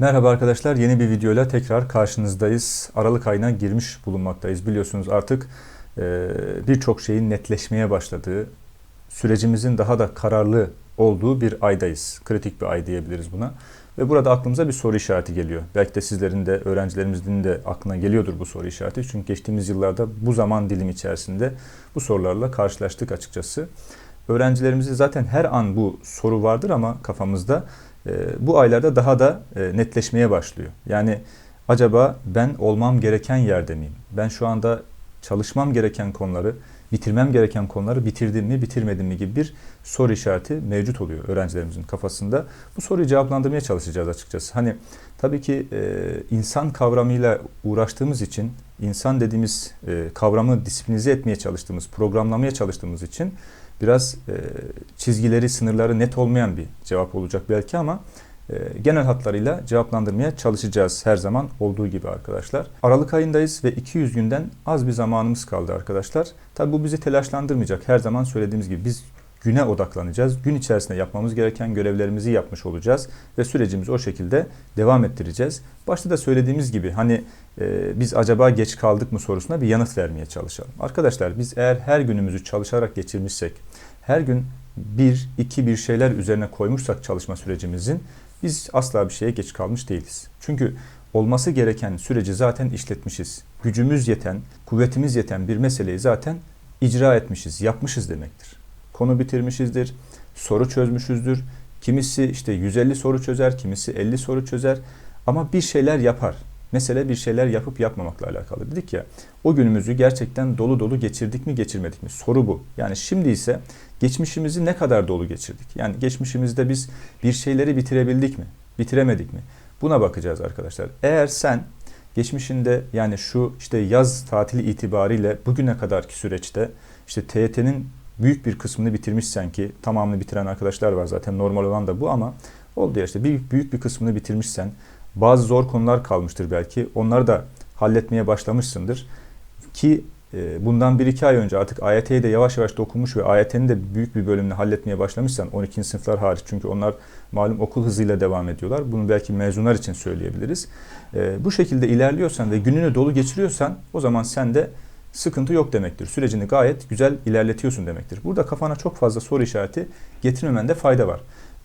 Merhaba arkadaşlar, yeni bir videoyla tekrar karşınızdayız. Aralık ayına girmiş bulunmaktayız. Biliyorsunuz artık e, birçok şeyin netleşmeye başladığı, sürecimizin daha da kararlı olduğu bir aydayız. Kritik bir ay diyebiliriz buna. Ve burada aklımıza bir soru işareti geliyor. Belki de sizlerin de, öğrencilerimizin de aklına geliyordur bu soru işareti. Çünkü geçtiğimiz yıllarda bu zaman dilimi içerisinde bu sorularla karşılaştık açıkçası. Öğrencilerimizde zaten her an bu soru vardır ama kafamızda bu aylarda daha da e, netleşmeye başlıyor. Yani acaba ben olmam gereken yerde miyim? Ben şu anda çalışmam gereken konuları, bitirmem gereken konuları bitirdim mi, bitirmedim mi gibi bir soru işareti mevcut oluyor öğrencilerimizin kafasında. Bu soruyu cevaplandırmaya çalışacağız açıkçası. Hani tabii ki e, insan kavramıyla uğraştığımız için, insan dediğimiz e, kavramı disiplinize etmeye çalıştığımız, programlamaya çalıştığımız için biraz e, çizgileri, sınırları net olmayan bir cevap olacak belki ama e, genel hatlarıyla cevaplandırmaya çalışacağız her zaman olduğu gibi arkadaşlar. Aralık ayındayız ve 200 günden az bir zamanımız kaldı arkadaşlar. Tabi bu bizi telaşlandırmayacak. Her zaman söylediğimiz gibi biz güne odaklanacağız. Gün içerisinde yapmamız gereken görevlerimizi yapmış olacağız ve sürecimizi o şekilde devam ettireceğiz. Başta da söylediğimiz gibi hani e, biz acaba geç kaldık mı sorusuna bir yanıt vermeye çalışalım. Arkadaşlar biz eğer her günümüzü çalışarak geçirmişsek, her gün bir, iki bir şeyler üzerine koymuşsak çalışma sürecimizin biz asla bir şeye geç kalmış değiliz. Çünkü olması gereken süreci zaten işletmişiz. Gücümüz yeten, kuvvetimiz yeten bir meseleyi zaten icra etmişiz, yapmışız demektir. Konu bitirmişizdir, soru çözmüşüzdür. Kimisi işte 150 soru çözer, kimisi 50 soru çözer ama bir şeyler yapar. Mesele bir şeyler yapıp yapmamakla alakalı. Dedik ya o günümüzü gerçekten dolu dolu geçirdik mi geçirmedik mi? Soru bu. Yani şimdi ise geçmişimizi ne kadar dolu geçirdik? Yani geçmişimizde biz bir şeyleri bitirebildik mi? Bitiremedik mi? Buna bakacağız arkadaşlar. Eğer sen geçmişinde yani şu işte yaz tatili itibariyle bugüne kadarki süreçte işte TYT'nin büyük bir kısmını bitirmişsen ki tamamını bitiren arkadaşlar var zaten normal olan da bu ama oldu ya işte büyük, büyük bir kısmını bitirmişsen bazı zor konular kalmıştır belki. Onları da halletmeye başlamışsındır. Ki e, bundan 1-2 ay önce artık AYT'yi de yavaş yavaş dokunmuş ve AYT'nin de büyük bir bölümünü halletmeye başlamışsan 12. sınıflar hariç çünkü onlar malum okul hızıyla devam ediyorlar. Bunu belki mezunlar için söyleyebiliriz. E, bu şekilde ilerliyorsan ve gününü dolu geçiriyorsan o zaman sen de sıkıntı yok demektir. Sürecini gayet güzel ilerletiyorsun demektir. Burada kafana çok fazla soru işareti getirmemende fayda var.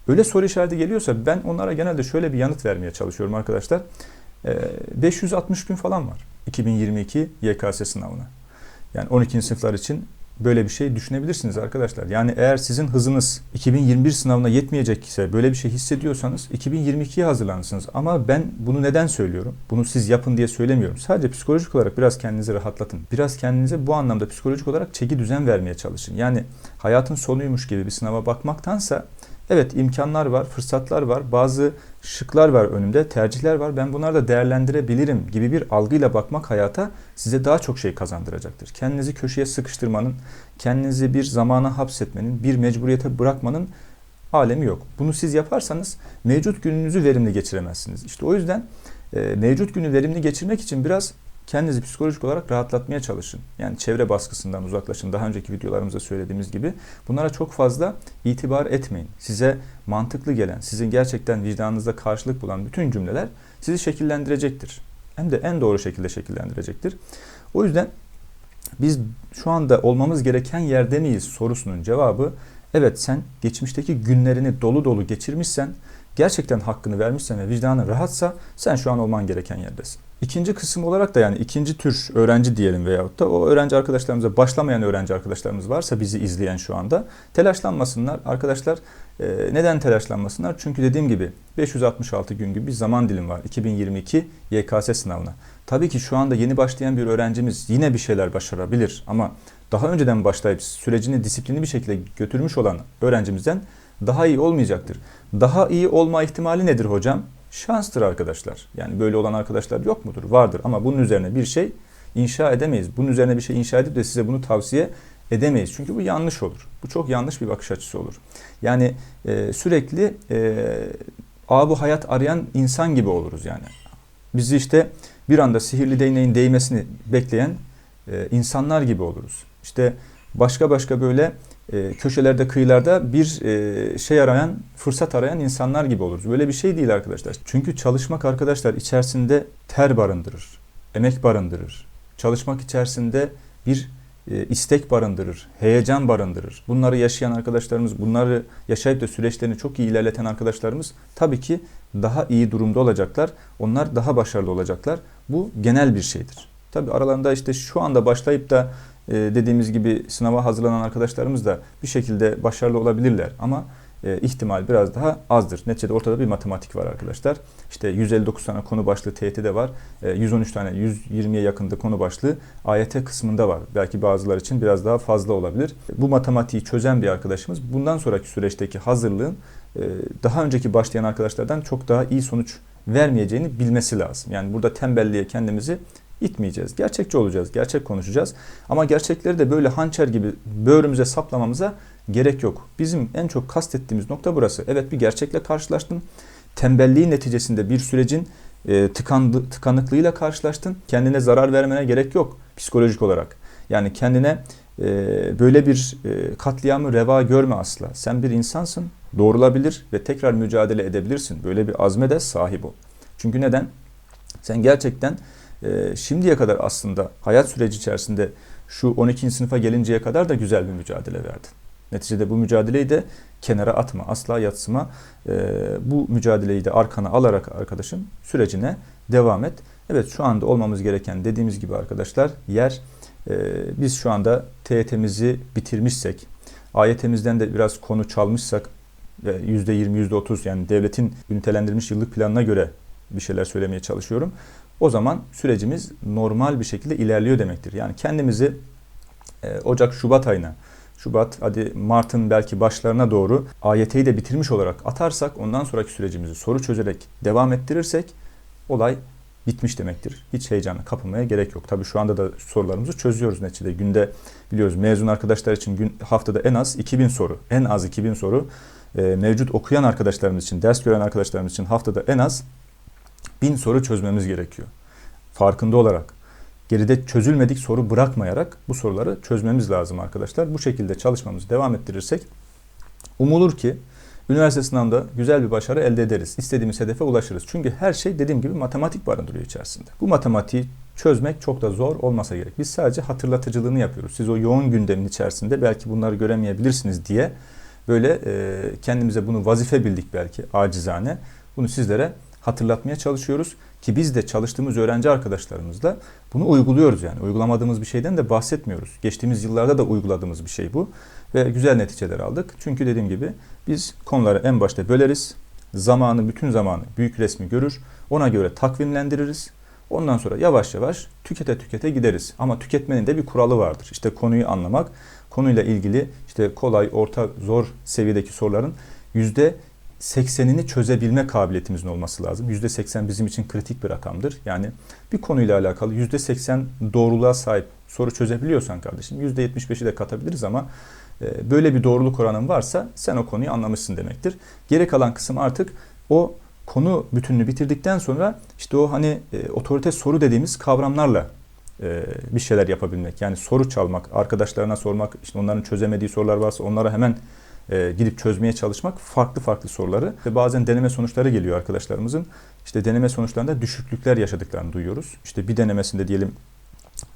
Öyle soru işareti geliyorsa ben onlara genelde şöyle bir yanıt vermeye çalışıyorum arkadaşlar. 560 gün falan var 2022 YKS sınavına. Yani 12. sınıflar için böyle bir şey düşünebilirsiniz arkadaşlar. Yani eğer sizin hızınız 2021 sınavına yetmeyecek ise böyle bir şey hissediyorsanız 2022'ye hazırlanırsınız. Ama ben bunu neden söylüyorum? Bunu siz yapın diye söylemiyorum. Sadece psikolojik olarak biraz kendinizi rahatlatın. Biraz kendinize bu anlamda psikolojik olarak çeki düzen vermeye çalışın. Yani hayatın sonuymuş gibi bir sınava bakmaktansa Evet imkanlar var, fırsatlar var, bazı şıklar var önümde, tercihler var. Ben bunları da değerlendirebilirim gibi bir algıyla bakmak hayata size daha çok şey kazandıracaktır. Kendinizi köşeye sıkıştırmanın, kendinizi bir zamana hapsetmenin, bir mecburiyete bırakmanın alemi yok. Bunu siz yaparsanız mevcut gününüzü verimli geçiremezsiniz. İşte o yüzden e, mevcut günü verimli geçirmek için biraz kendinizi psikolojik olarak rahatlatmaya çalışın. Yani çevre baskısından uzaklaşın. Daha önceki videolarımızda söylediğimiz gibi bunlara çok fazla itibar etmeyin. Size mantıklı gelen, sizin gerçekten vicdanınızda karşılık bulan bütün cümleler sizi şekillendirecektir. Hem de en doğru şekilde şekillendirecektir. O yüzden biz şu anda olmamız gereken yerde miyiz sorusunun cevabı evet sen geçmişteki günlerini dolu dolu geçirmişsen gerçekten hakkını vermişsen ve vicdanın rahatsa sen şu an olman gereken yerdesin. İkinci kısım olarak da yani ikinci tür öğrenci diyelim veyahut da o öğrenci arkadaşlarımıza başlamayan öğrenci arkadaşlarımız varsa bizi izleyen şu anda telaşlanmasınlar. Arkadaşlar e, neden telaşlanmasınlar? Çünkü dediğim gibi 566 gün gibi bir zaman dilim var 2022 YKS sınavına. Tabii ki şu anda yeni başlayan bir öğrencimiz yine bir şeyler başarabilir ama daha önceden başlayıp sürecini disiplinli bir şekilde götürmüş olan öğrencimizden daha iyi olmayacaktır. Daha iyi olma ihtimali nedir hocam? Şanstır arkadaşlar. Yani böyle olan arkadaşlar yok mudur? Vardır ama bunun üzerine bir şey inşa edemeyiz. Bunun üzerine bir şey inşa edip de size bunu tavsiye edemeyiz. Çünkü bu yanlış olur. Bu çok yanlış bir bakış açısı olur. Yani e, sürekli e, a bu hayat arayan insan gibi oluruz yani. Bizi işte bir anda sihirli değneğin değmesini bekleyen e, insanlar gibi oluruz. İşte başka başka böyle e, köşelerde, kıyılarda bir e, şey arayan, fırsat arayan insanlar gibi oluruz. Böyle bir şey değil arkadaşlar. Çünkü çalışmak arkadaşlar içerisinde ter barındırır, emek barındırır. Çalışmak içerisinde bir e, istek barındırır, heyecan barındırır. Bunları yaşayan arkadaşlarımız, bunları yaşayıp da süreçlerini çok iyi ilerleten arkadaşlarımız tabii ki daha iyi durumda olacaklar. Onlar daha başarılı olacaklar. Bu genel bir şeydir. Tabii aralarında işte şu anda başlayıp da e, dediğimiz gibi sınava hazırlanan arkadaşlarımız da bir şekilde başarılı olabilirler. Ama e, ihtimal biraz daha azdır. Neticede ortada bir matematik var arkadaşlar. İşte 159 tane konu başlığı TYT'de var. E, 113 tane 120'ye yakında konu başlığı AYT kısmında var. Belki bazılar için biraz daha fazla olabilir. Bu matematiği çözen bir arkadaşımız bundan sonraki süreçteki hazırlığın e, daha önceki başlayan arkadaşlardan çok daha iyi sonuç vermeyeceğini bilmesi lazım. Yani burada tembelliğe kendimizi itmeyeceğiz. Gerçekçi olacağız, gerçek konuşacağız. Ama gerçekleri de böyle hançer gibi böğrümüze saplamamıza gerek yok. Bizim en çok kastettiğimiz nokta burası. Evet bir gerçekle karşılaştın. Tembelliği neticesinde bir sürecin e, tıkandı, tıkanıklığıyla karşılaştın. Kendine zarar vermene gerek yok psikolojik olarak. Yani kendine e, böyle bir e, katliamı reva görme asla. Sen bir insansın, doğrulabilir ve tekrar mücadele edebilirsin. Böyle bir azme de sahip ol. Çünkü neden? Sen gerçekten e, şimdiye kadar aslında hayat süreci içerisinde şu 12. sınıfa gelinceye kadar da güzel bir mücadele verdin. Neticede bu mücadeleyi de kenara atma, asla yatsıma. E, bu mücadeleyi de arkana alarak arkadaşım sürecine devam et. Evet şu anda olmamız gereken dediğimiz gibi arkadaşlar yer e, biz şu anda TYT'mizi bitirmişsek, AYT'mizden de biraz konu çalmışsak %20, %30 yani devletin ünitelendirilmiş yıllık planına göre bir şeyler söylemeye çalışıyorum. O zaman sürecimiz normal bir şekilde ilerliyor demektir. Yani kendimizi e, Ocak, Şubat ayına, Şubat hadi Mart'ın belki başlarına doğru AYT'yi de bitirmiş olarak atarsak ondan sonraki sürecimizi soru çözerek devam ettirirsek olay bitmiş demektir. Hiç heyecana kapılmaya gerek yok. Tabii şu anda da sorularımızı çözüyoruz neticede. Günde biliyoruz mezun arkadaşlar için gün, haftada en az 2000 soru, en az 2000 soru e, mevcut okuyan arkadaşlarımız için, ders gören arkadaşlarımız için haftada en az 1000 soru çözmemiz gerekiyor. Farkında olarak geride çözülmedik soru bırakmayarak bu soruları çözmemiz lazım arkadaşlar. Bu şekilde çalışmamızı devam ettirirsek umulur ki üniversite sınavında güzel bir başarı elde ederiz. İstediğimiz hedefe ulaşırız. Çünkü her şey dediğim gibi matematik barındırıyor içerisinde. Bu matematiği çözmek çok da zor olmasa gerek. Biz sadece hatırlatıcılığını yapıyoruz. Siz o yoğun gündemin içerisinde belki bunları göremeyebilirsiniz diye böyle e, kendimize bunu vazife bildik belki acizane. Bunu sizlere hatırlatmaya çalışıyoruz ki biz de çalıştığımız öğrenci arkadaşlarımızla bunu uyguluyoruz yani. Uygulamadığımız bir şeyden de bahsetmiyoruz. Geçtiğimiz yıllarda da uyguladığımız bir şey bu ve güzel neticeler aldık. Çünkü dediğim gibi biz konuları en başta böleriz. Zamanı, bütün zamanı büyük resmi görür. Ona göre takvimlendiririz. Ondan sonra yavaş yavaş tükete tükete gideriz. Ama tüketmenin de bir kuralı vardır. İşte konuyu anlamak, konuyla ilgili işte kolay, orta, zor seviyedeki soruların yüzde 80'ini çözebilme kabiliyetimizin olması lazım. %80 bizim için kritik bir rakamdır. Yani bir konuyla alakalı %80 doğruluğa sahip soru çözebiliyorsan kardeşim %75'i de katabiliriz ama e, böyle bir doğruluk oranın varsa sen o konuyu anlamışsın demektir. Geri kalan kısım artık o konu bütününü bitirdikten sonra işte o hani e, otorite soru dediğimiz kavramlarla e, bir şeyler yapabilmek. Yani soru çalmak, arkadaşlarına sormak, işte onların çözemediği sorular varsa onlara hemen gidip çözmeye çalışmak farklı farklı soruları ve bazen deneme sonuçları geliyor arkadaşlarımızın. İşte deneme sonuçlarında düşüklükler yaşadıklarını duyuyoruz. İşte bir denemesinde diyelim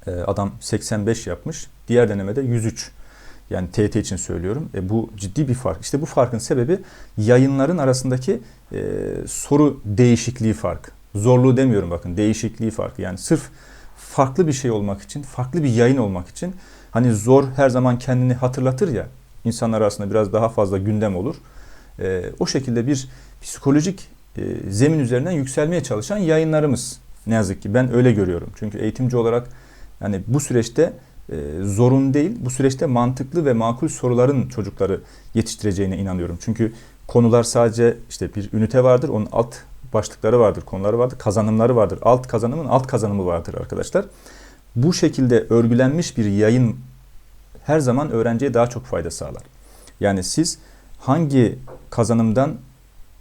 e, adam 85 yapmış, diğer denemede 103. Yani TET için söylüyorum. E, bu ciddi bir fark. İşte bu farkın sebebi yayınların arasındaki e, soru değişikliği fark. Zorluğu demiyorum bakın değişikliği farkı. Yani sırf farklı bir şey olmak için, farklı bir yayın olmak için hani zor her zaman kendini hatırlatır ya insanlar arasında biraz daha fazla gündem olur. E, o şekilde bir psikolojik e, zemin üzerinden yükselmeye çalışan yayınlarımız ne yazık ki ben öyle görüyorum. Çünkü eğitimci olarak yani bu süreçte e, zorun değil, bu süreçte mantıklı ve makul soruların çocukları yetiştireceğine inanıyorum. Çünkü konular sadece işte bir ünite vardır, onun alt başlıkları vardır, konuları vardır, kazanımları vardır. Alt kazanımın alt kazanımı vardır arkadaşlar. Bu şekilde örgülenmiş bir yayın her zaman öğrenciye daha çok fayda sağlar. Yani siz hangi kazanımdan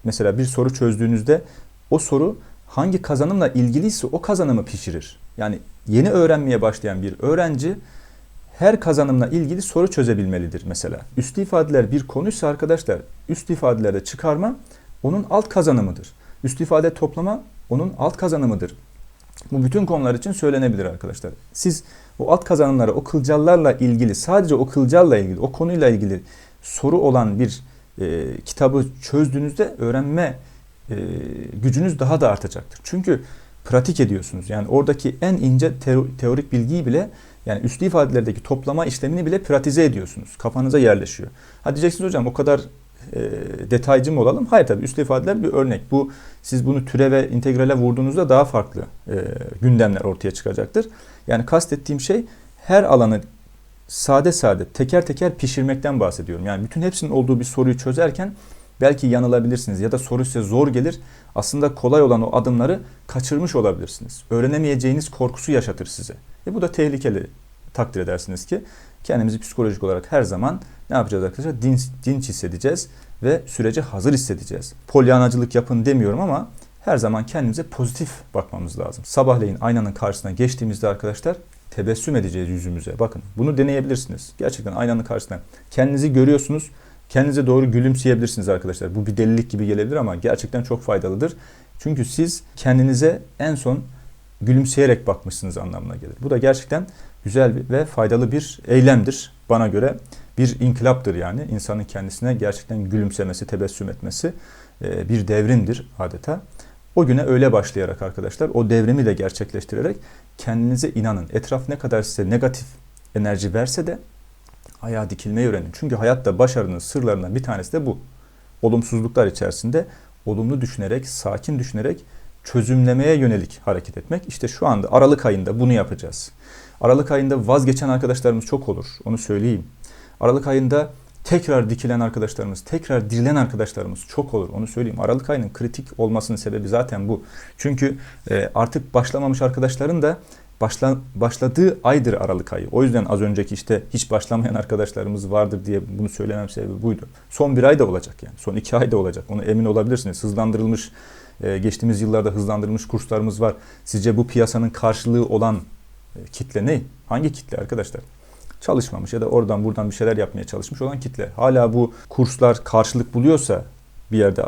mesela bir soru çözdüğünüzde o soru hangi kazanımla ilgiliyse o kazanımı pişirir. Yani yeni öğrenmeye başlayan bir öğrenci her kazanımla ilgili soru çözebilmelidir mesela. Üslü ifadeler bir konuysa arkadaşlar üslü ifadelerde çıkarma onun alt kazanımıdır. Üslü ifade toplama onun alt kazanımıdır. Bu bütün konular için söylenebilir arkadaşlar. Siz o alt kazanımlara, o kılcallarla ilgili, sadece o kılcalla ilgili, o konuyla ilgili soru olan bir e, kitabı çözdüğünüzde öğrenme e, gücünüz daha da artacaktır. Çünkü pratik ediyorsunuz. Yani oradaki en ince teo- teorik bilgiyi bile yani üslü ifadelerdeki toplama işlemini bile pratize ediyorsunuz. Kafanıza yerleşiyor. Ha diyeceksiniz hocam o kadar e, detaycı mı olalım? Hayır tabii üslü ifadeler bir örnek. Bu siz bunu türe ve integrale vurduğunuzda daha farklı e, gündemler ortaya çıkacaktır. Yani kastettiğim şey her alanı sade sade teker teker pişirmekten bahsediyorum. Yani bütün hepsinin olduğu bir soruyu çözerken belki yanılabilirsiniz ya da soru size zor gelir. Aslında kolay olan o adımları kaçırmış olabilirsiniz. Öğrenemeyeceğiniz korkusu yaşatır size. E bu da tehlikeli takdir edersiniz ki kendimizi psikolojik olarak her zaman ne yapacağız arkadaşlar? Dinç, dinç hissedeceğiz ve sürece hazır hissedeceğiz. Polyanacılık yapın demiyorum ama her zaman kendimize pozitif bakmamız lazım. Sabahleyin aynanın karşısına geçtiğimizde arkadaşlar tebessüm edeceğiz yüzümüze. Bakın bunu deneyebilirsiniz. Gerçekten aynanın karşısına kendinizi görüyorsunuz. Kendinize doğru gülümseyebilirsiniz arkadaşlar. Bu bir delilik gibi gelebilir ama gerçekten çok faydalıdır. Çünkü siz kendinize en son gülümseyerek bakmışsınız anlamına gelir. Bu da gerçekten güzel ve faydalı bir eylemdir bana göre. Bir inkılaptır yani. insanın kendisine gerçekten gülümsemesi, tebessüm etmesi e, bir devrimdir adeta. O güne öyle başlayarak arkadaşlar o devrimi de gerçekleştirerek kendinize inanın. Etraf ne kadar size negatif enerji verse de ayağa dikilmeyi öğrenin. Çünkü hayatta başarının sırlarından bir tanesi de bu. Olumsuzluklar içerisinde olumlu düşünerek, sakin düşünerek çözümlemeye yönelik hareket etmek. İşte şu anda Aralık ayında bunu yapacağız. Aralık ayında vazgeçen arkadaşlarımız çok olur. Onu söyleyeyim. Aralık ayında tekrar dikilen arkadaşlarımız, tekrar dirilen arkadaşlarımız çok olur. Onu söyleyeyim. Aralık ayının kritik olmasının sebebi zaten bu. Çünkü e, artık başlamamış arkadaşların da başla, başladığı aydır Aralık ayı. O yüzden az önceki işte hiç başlamayan arkadaşlarımız vardır diye bunu söylemem sebebi buydu. Son bir ay da olacak yani. Son iki ay da olacak. Onu emin olabilirsiniz. Hızlandırılmış, e, geçtiğimiz yıllarda hızlandırılmış kurslarımız var. Sizce bu piyasanın karşılığı olan e, kitle ne? Hangi kitle arkadaşlar? Çalışmamış ya da oradan buradan bir şeyler yapmaya çalışmış olan kitle. Hala bu kurslar karşılık buluyorsa bir yerde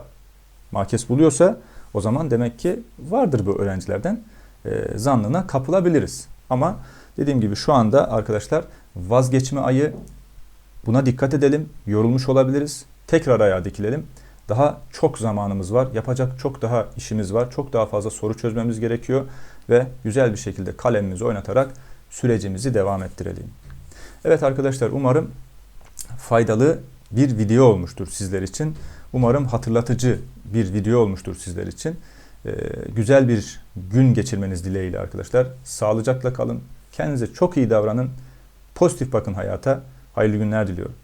makes buluyorsa o zaman demek ki vardır bu öğrencilerden e, zannına kapılabiliriz. Ama dediğim gibi şu anda arkadaşlar vazgeçme ayı buna dikkat edelim. Yorulmuş olabiliriz. Tekrar ayağa dikilelim. Daha çok zamanımız var. Yapacak çok daha işimiz var. Çok daha fazla soru çözmemiz gerekiyor. Ve güzel bir şekilde kalemimizi oynatarak sürecimizi devam ettirelim. Evet arkadaşlar umarım faydalı bir video olmuştur sizler için. Umarım hatırlatıcı bir video olmuştur sizler için. Ee, güzel bir gün geçirmeniz dileğiyle arkadaşlar. Sağlıcakla kalın. Kendinize çok iyi davranın. Pozitif bakın hayata. Hayırlı günler diliyorum.